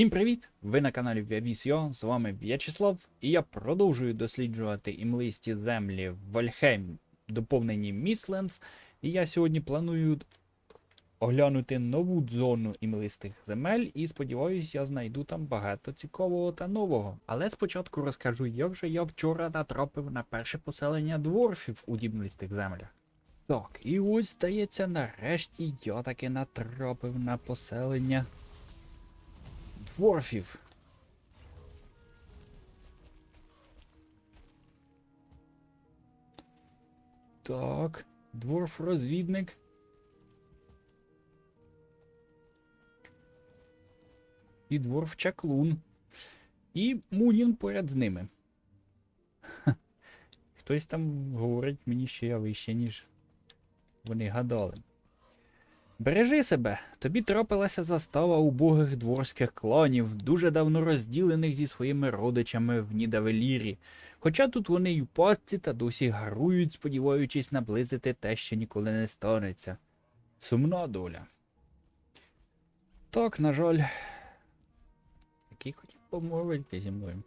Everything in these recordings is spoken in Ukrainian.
Всім привіт! Ви на каналі Віавісіо, з вами В'ячеслав, і я продовжую досліджувати імлисті землі в Вальхейм, доповнені Міслендс. І я сьогодні планую оглянути нову зону імлистих земель, і сподіваюся, я знайду там багато цікавого та нового. Але спочатку розкажу, як же я вчора натрапив на перше поселення дворфів у імлистих землях. Так, і ось здається, нарешті я таки натрапив на поселення дворфів. Так, дворф-розвідник. І дворф-чаклун. І Мунін поряд з ними. Хтось там говорить мені, що я вище, ніж вони гадали. Бережи себе, тобі трапилася застава убогих дворських кланів, дуже давно розділених зі своїми родичами в Нідавелірі. Хоча тут вони й у пастці та досі гарують, сподіваючись наблизити те, що ніколи не станеться. Сумна доля. Так, на жаль. Який хотів помовити зі мною.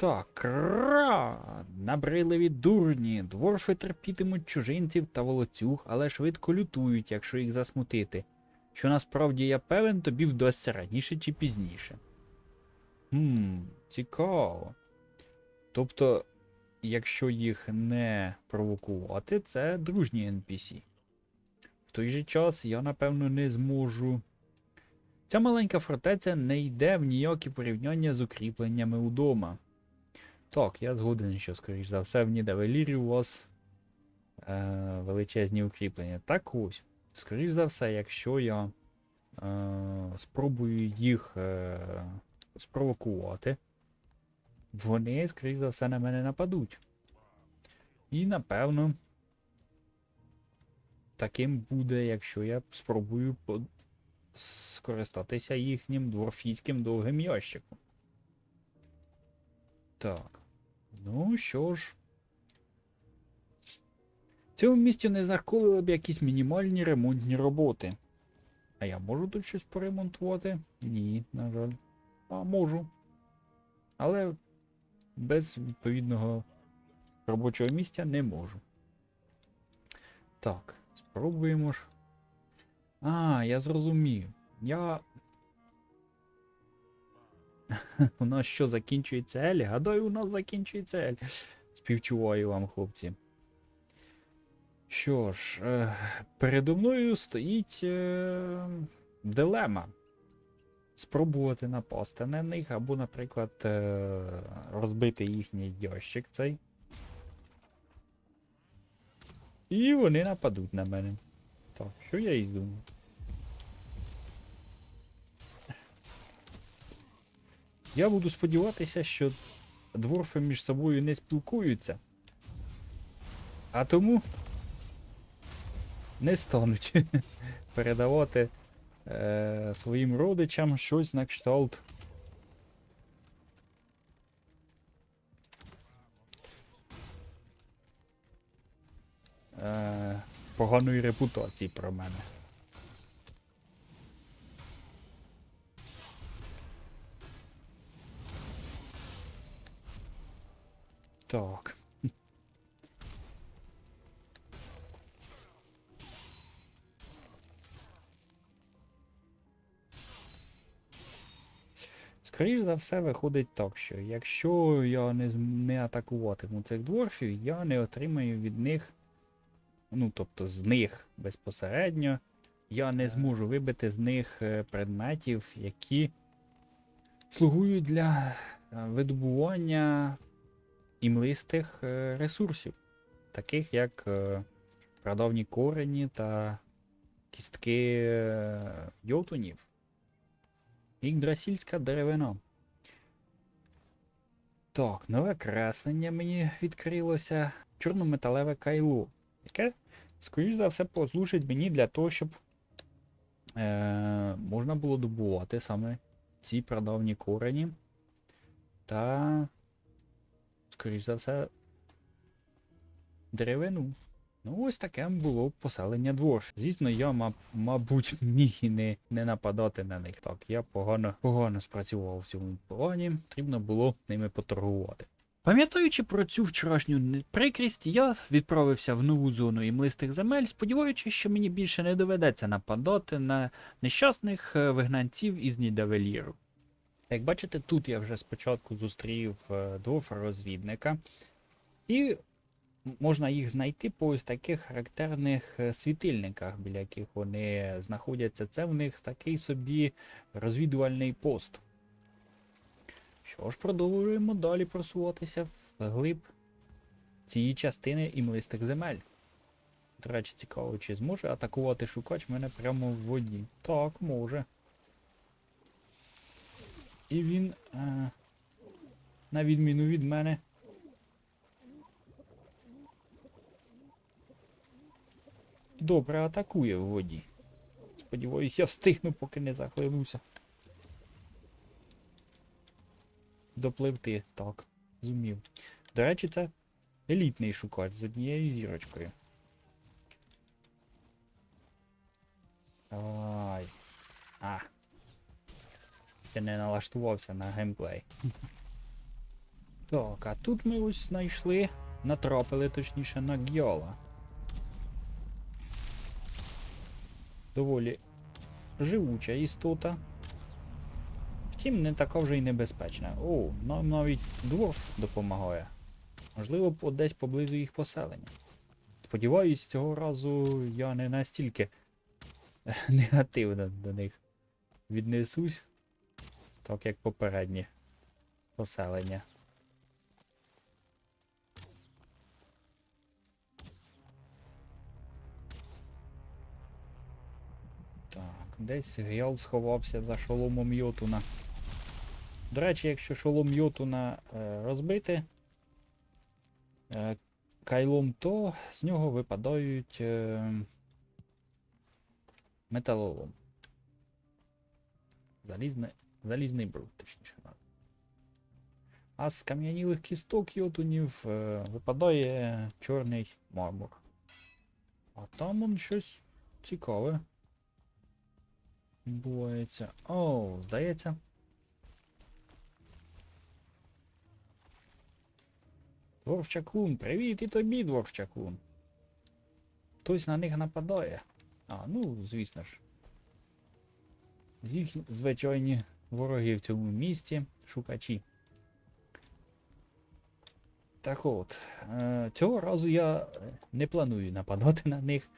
Так, кра! Набридливі дурні. Дворфи терпітимуть чужинців та волоцюг, але швидко лютують, якщо їх засмутити. Що насправді я певен, тобі вдасться раніше чи пізніше. Хм, цікаво. Тобто, якщо їх не провокувати, це дружні NPC. В той же час я, напевно, не зможу. Ця маленька фортеця не йде в ніякі порівняння з укріпленнями удома. Так, я згоден, що, скоріш за все, в Нідавелірі у вас е, величезні укріплення. Так ось, скоріш за все, якщо я е, спробую їх е, спровокувати, вони, скоріш за все, на мене нападуть. І напевно, таким буде, якщо я спробую по- скористатися їхнім дворфійським довгим ящиком. Так. Ну що ж. В цьому місті не заколили б якісь мінімальні ремонтні роботи. А я можу тут щось поремонтувати? Ні, на жаль. А можу. Але без відповідного робочого місця не можу. Так, спробуємо ж. А, я зрозумів. Я у нас що закінчується Ель? Гадаю, у нас закінчується Ель. Співчуваю вам, хлопці. Що ж, е, передо мною стоїть е, дилема. Спробувати напасти на них, або, наприклад, е, розбити їхній ящик цей. І вони нападуть на мене. Так, що я і думаю. Я буду сподіватися, що дворфи між собою не спілкуються. А тому не стануть передавати е, своїм родичам щось на кшталт. Е, поганої репутації про мене. Так. Скоріш за все, виходить так, що якщо я не, не атакуватиму цих дворфів, я не отримаю від них, ну тобто з них безпосередньо, я не зможу вибити з них е, предметів, які слугують для е, видобування імлистих е, ресурсів, таких як е, прадавні корені та кістки е, йотунів. Ігдрасільська деревина. Так, нове креслення мені відкрилося. Чорнометалеве кайло, яке, скоріш за все, послужить мені для того, щоб е, можна було добувати саме ці прадавні корені. Та скоріш за все, деревину. Ну, ось таке було поселення дворф. Звісно, я, ма- мабуть, міг і не, не нападати на них. Так, я погано, погано спрацював в цьому плані, потрібно було ними поторгувати. Пам'ятаючи про цю вчорашню прикрість, я відправився в нову зону імлистих земель, сподіваючись, що мені більше не доведеться нападати на нещасних е, вигнанців із Нідавеліру. Як бачите, тут я вже спочатку зустрів е, двох розвідника, і можна їх знайти по ось таких характерних е, світильниках, біля яких вони знаходяться. Це в них такий собі розвідувальний пост. Що ж, продовжуємо далі просуватися вглиб цієї частини імлистих земель. До речі, цікаво, чи зможе атакувати шукач мене прямо в воді. Так, може. І він, е, на відміну від мене. Добре атакує в воді. Сподіваюсь, я встигну, поки не захлинуся. Допливти, так, зумів. До речі, це елітний шукач з однією зірочкою. Ай. А. Я не налаштувався на геймплей. Так, а тут ми ось знайшли, натрапили точніше на Гьола. Доволі живуча істота. Втім, не така вже й небезпечна. О, нам навіть дворф допомагає. Можливо, десь поблизу їх поселення. Сподіваюсь, цього разу я не настільки негативно до них віднесусь, так як попередні поселення. Так, десь Геол сховався за шоломом Йотуна. До речі, якщо шолом Йотуна е, розбити е, кайлом, то з нього випадають е, металолом. Залізне, залізний бруд, точніше. А з кам'янілих кісток йотунів е, випадає чорний мармур. А там он щось цікаве. Відбувається. О, здається. Дворфчаклун, привіт і тобі, Дворфчаклун. Хтось на них нападає. А, ну, звісно ж. З Їх звичайні вороги в цьому місті, шукачі. Так от, е, цього разу я не планую нападати на них.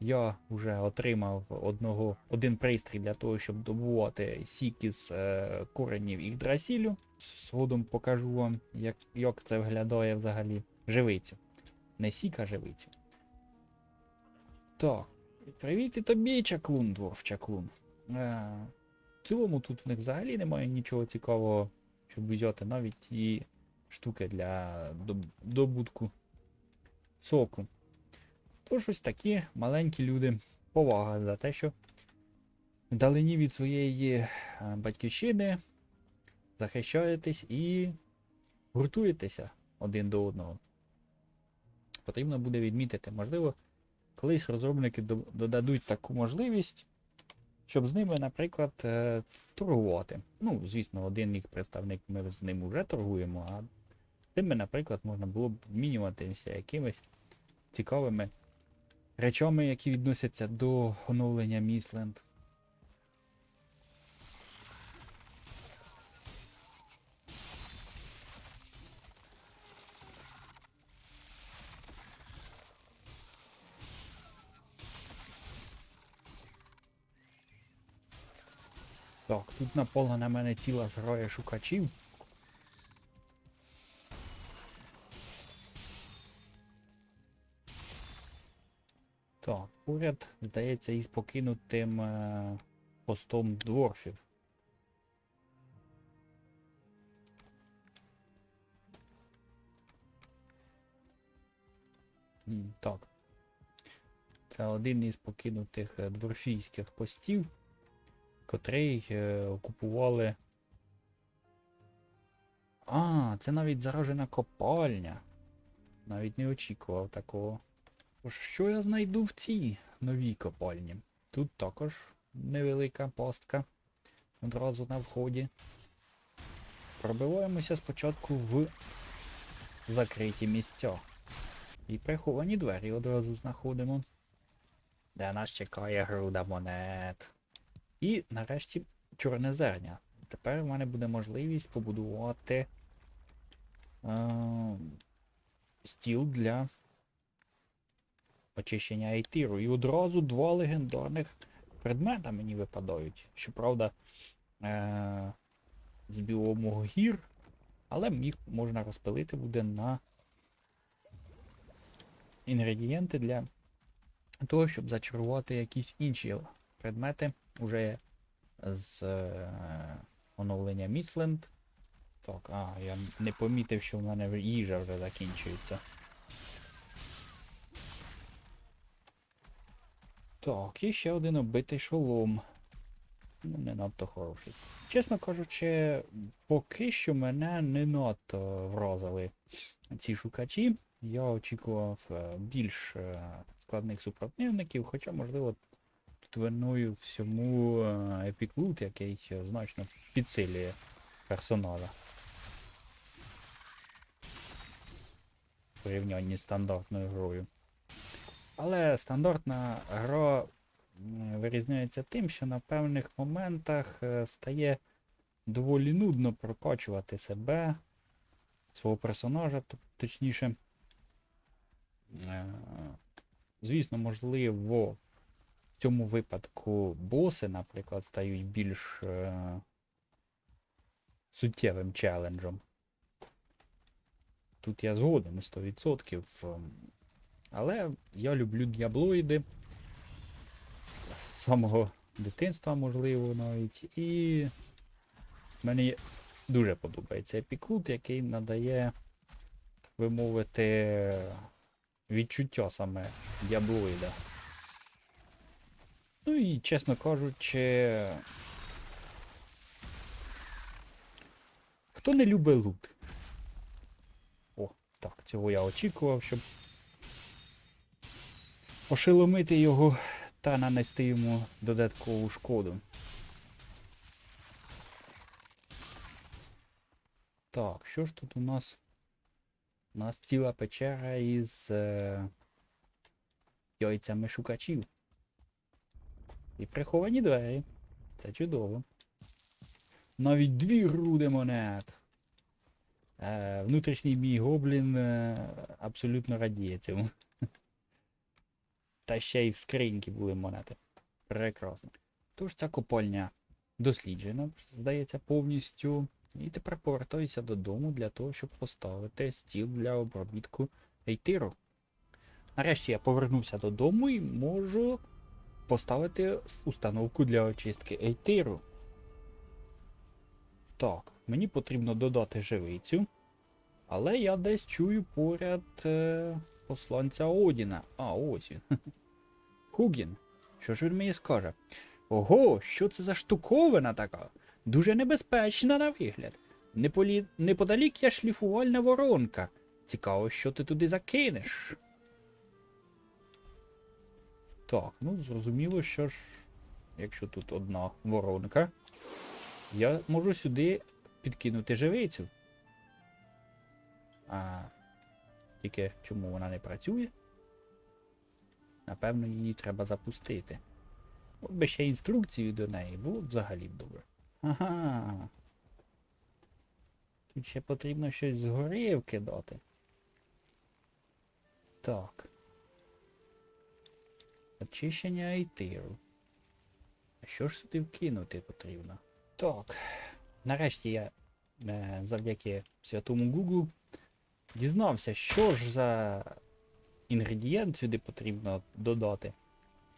Я вже отримав одного, один пристрій для того, щоб добувати сік із е, коренів Ігдрасілю. Згодом покажу вам, як, як це виглядає взагалі живицю. Не сік, а живицю. Так. Привіт і тобі, чаклун, дворф чаклун. Е, цілому тут в них взагалі немає нічого цікавого, щоб взяти навіть і штуки для добутку соку. Тож ось такі маленькі люди. Повага за те, що вдалині від своєї е, батьківщини захищаєтесь і гуртуєтеся один до одного. Потрібно буде відмітити, можливо, колись розробники додадуть таку можливість, щоб з ними, наприклад, е, торгувати. Ну, звісно, один їх представник ми з ним вже торгуємо, а з тими, наприклад, можна було б обмінюватися якимись цікавими речами, які відносяться до оновлення Місленд. Тут напала на мене ціла зграя шукачів. Так, поряд, здається, із покинутим е, постом дворфів. Так. Це один із покинутих е, дворфійських постів, котрий е, окупували. А, це навіть заражена копальня. Навіть не очікував такого. Що я знайду в цій новій копальні? Тут також невелика пастка одразу на вході. Пробиваємося спочатку в закриті місця. І приховані двері одразу знаходимо. Де нас чекає груда монет. І нарешті чорне зерня. Тепер в мене буде можливість побудувати е, стіл для очищення айтиру. І одразу два легендарних предмета мені випадають. Щоправда, е, з біому гір, але їх можна розпилити буде на інгредієнти для того, щоб зачарувати якісь інші предмети уже з е, оновлення Місленд. Так, а, я не помітив, що в мене їжа вже закінчується. Так, є ще один оббитий шолом. Ну, не надто хороший. Чесно кажучи, поки що мене не надто вразили ці шукачі. Я очікував е, більш е, складних супротивників, хоча, можливо, тут виною всьому епіклут, який е, значно підсилює персонажа. В порівнянні з стандартною грою. Але стандартна гра вирізняється тим, що на певних моментах е, стає доволі нудно прокачувати себе, свого персонажа, точніше. Е, Звісно, можливо, в цьому випадку боси, наприклад, стають більш е, суттєвим челенджем. Тут я згоден 100%. ем, Але я люблю діаблоїди з самого дитинства, можливо, навіть. І мені дуже подобається епікут, який надає, так би мовити, відчуття саме діаблоїда. Ну і, чесно кажучи, хто не любить лут? О, так, цього я очікував, щоб ошеломити його та нанести йому додаткову шкоду. Так, що ж тут у нас? У нас ціла печера із е, яйцями шукачів. І приховані двері. Це чудово. Навіть дві груди монет. Е, внутрішній мій гоблін е, абсолютно радіє цьому. Та ще й в скриньки були монети. Прекрасно. Тож ця копальня досліджена, здається, повністю. І тепер повертаюся додому для того, щоб поставити стіл для обробітку ейтиру. Нарешті я повернувся додому і можу поставити установку для очистки ейтиру. Так, мені потрібно додати живицю. Але я десь чую поряд е, посланця Одіна. А, ось він. Хугін. Що ж він мені скаже? Ого, що це за штуковина така? Дуже небезпечна на вигляд. Неполі... Неподалік є шліфувальна воронка. Цікаво, що ти туди закинеш. Так, ну зрозуміло, що ж, якщо тут одна воронка, я можу сюди підкинути живицю. А тільки чому вона не працює? Напевно, її треба запустити. От би ще інструкцію до неї, було взагалі б добре. Ага. Тут ще потрібно щось згори вкидати. Так. Очищення айтиру. А що ж сюди вкинути потрібно? Так. Нарешті я е, завдяки святому Гуглу дізнався, що ж за інгредієнт сюди потрібно додати,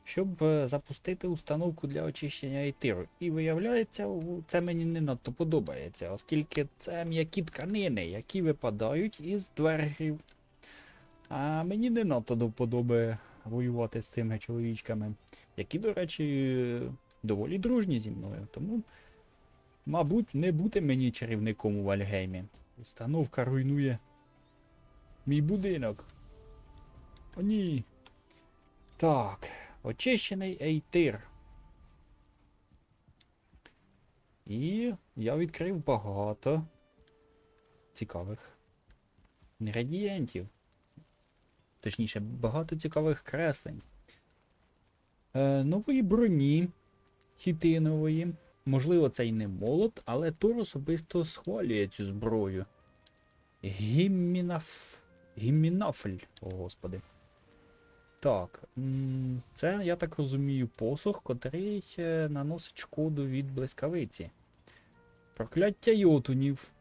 щоб е, запустити установку для очищення айтиру. І виявляється, це мені не надто подобається, оскільки це м'які тканини, які випадають із дверей. А мені не надто до воювати з цими чоловічками, які, до речі, доволі дружні зі мною. Тому, мабуть, не бути мені чарівником у Вальгеймі. Установка руйнує мій будинок. О ні. Так, очищений ейтир. І я відкрив багато цікавих інгредієнтів. Точніше, багато цікавих креслень. Е, нової броні хітинової. Можливо, це й не молот, але Тор особисто схвалює цю зброю. Гіммінаф... Гіммінафль, о господи. Так, це, я так розумію, посох, котрий е, наносить шкоду від блискавиці. Прокляття йотунів.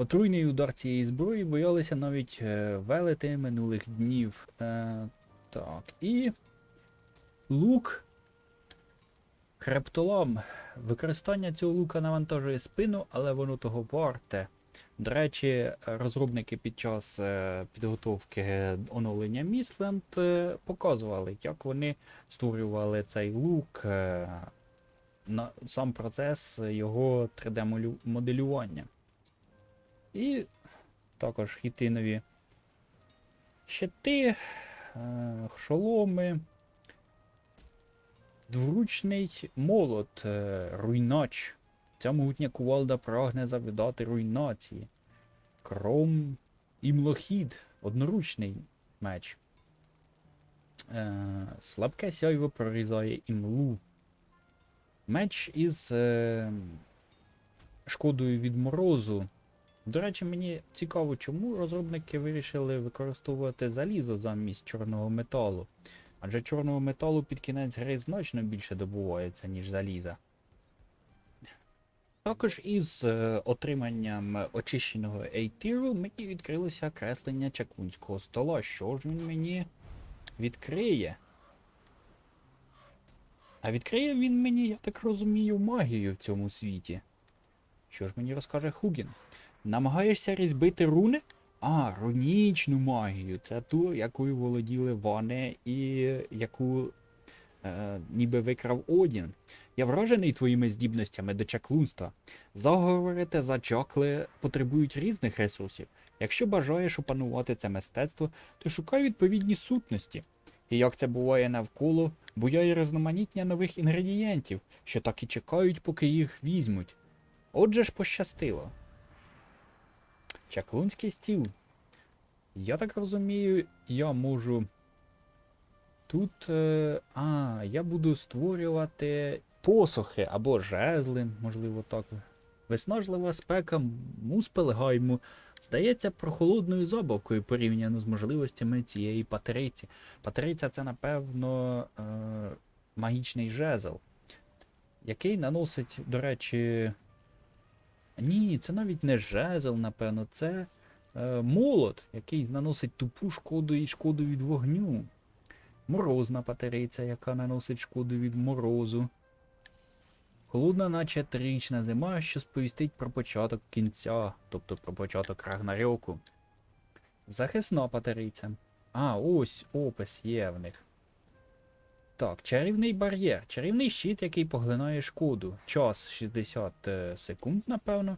Отруйний удар цієї зброї боялися навіть е, велети минулих днів. Е, так, і. Лук. Хрептолом. Використання цього лука навантажує спину, але воно того варте. До речі, розробники під час е, підготовки оновлення Місленд е, показували, як вони створювали цей лук, на сам процес його 3D-моделювання. І також хітинові щити, е, шоломи, двуручний молот, е, руйнач. Ця могутня кувалда прагне завдати руйнації. Кром імлохід, одноручний меч. Е, слабке сяйво прорізає імлу. Меч із шкодою від морозу. До речі, мені цікаво, чому розробники вирішили використовувати залізо замість чорного металу. Адже чорного металу під кінець гри значно більше добувається, ніж заліза. Також із е, отриманням очищеного ейтиру мені відкрилося креслення чаклунського стола. Що ж він мені відкриє? А відкриє він мені, я так розумію, магію в цьому світі. Що ж мені розкаже Хугін? Намагаєшся різьбити руни? А, рунічну магію. Це ту, якою володіли Ване і яку е, ніби викрав Одін. Я вражений твоїми здібностями до чаклунства. Заговори та зачакли потребують різних ресурсів. Якщо бажаєш опанувати це мистецтво, то шукай відповідні сутності. І як це буває навколо, буяє різноманіття нових інгредієнтів, що так і чекають, поки їх візьмуть. Отже ж пощастило. Чаклунський стіл. Я так розумію, я можу. Тут. Е, а, я буду створювати посохи або жезли, можливо, так. Виснажлива спека Муспелгайму здається прохолодною забавкою порівняно з можливостями цієї патериці. Патериця це, напевно, е, магічний жезл, який наносить, до речі. Ні, це навіть не жезл, напевно, це е, молот, який наносить тупу шкоду і шкоду від вогню. Морозна патериця, яка наносить шкоду від морозу. Холодна, наче трирічна зима, що сповістить про початок кінця, тобто про початок Рагнарьоку. Захисна патериця. А, ось опис є в них. Так, чарівний бар'єр. Чарівний щит, який поглинає шкоду. Час 60 е, секунд, напевно,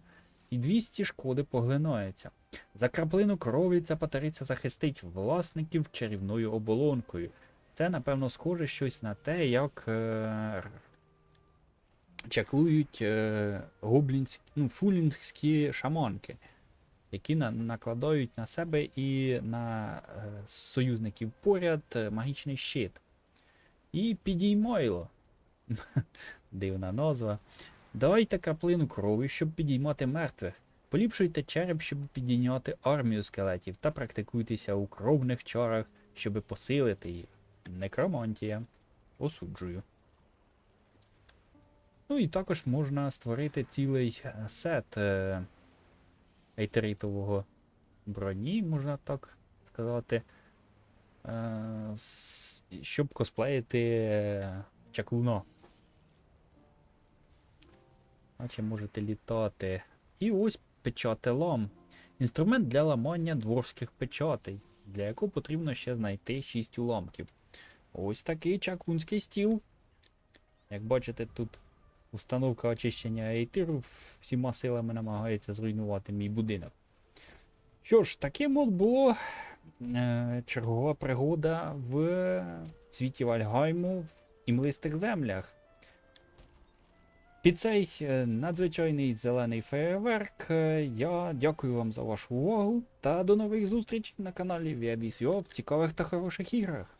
і 200 шкоди поглинається. За краплину крові ця патериця захистить власників чарівною оболонкою. Це, напевно, схоже щось на те, як е, чаклують е, гоблінські, ну, фулінгські шаманки, які на, накладають на себе і на е, союзників поряд е, магічний щит. І підіймайло. Дивна назва. Давайте краплину крові, щоб підіймати мертвих. Поліпшуйте череп, щоб підійняти армію скелетів, та практикуйтеся у кровних чарах, щоб посилити їх. Некромантія. Осуджую. Ну і також можна створити цілий е, сет е, ейтеритового броні, можна так сказати. Е, щоб косплеїти е, чаклуна. Наче можете літати. І ось печателам. Інструмент для ламання дворфських печатей, для якого потрібно ще знайти 6 уламків. Ось такий чаклунський стіл. Як бачите, тут установка очищення ейтиру всіма силами намагається зруйнувати мій будинок. Що ж, таким от було чергова пригода в світі Вальгайму в імлистих землях. Під цей е, надзвичайний зелений феєрверк е, я дякую вам за вашу увагу та до нових зустрічей на каналі Viabis.ua в цікавих та хороших іграх.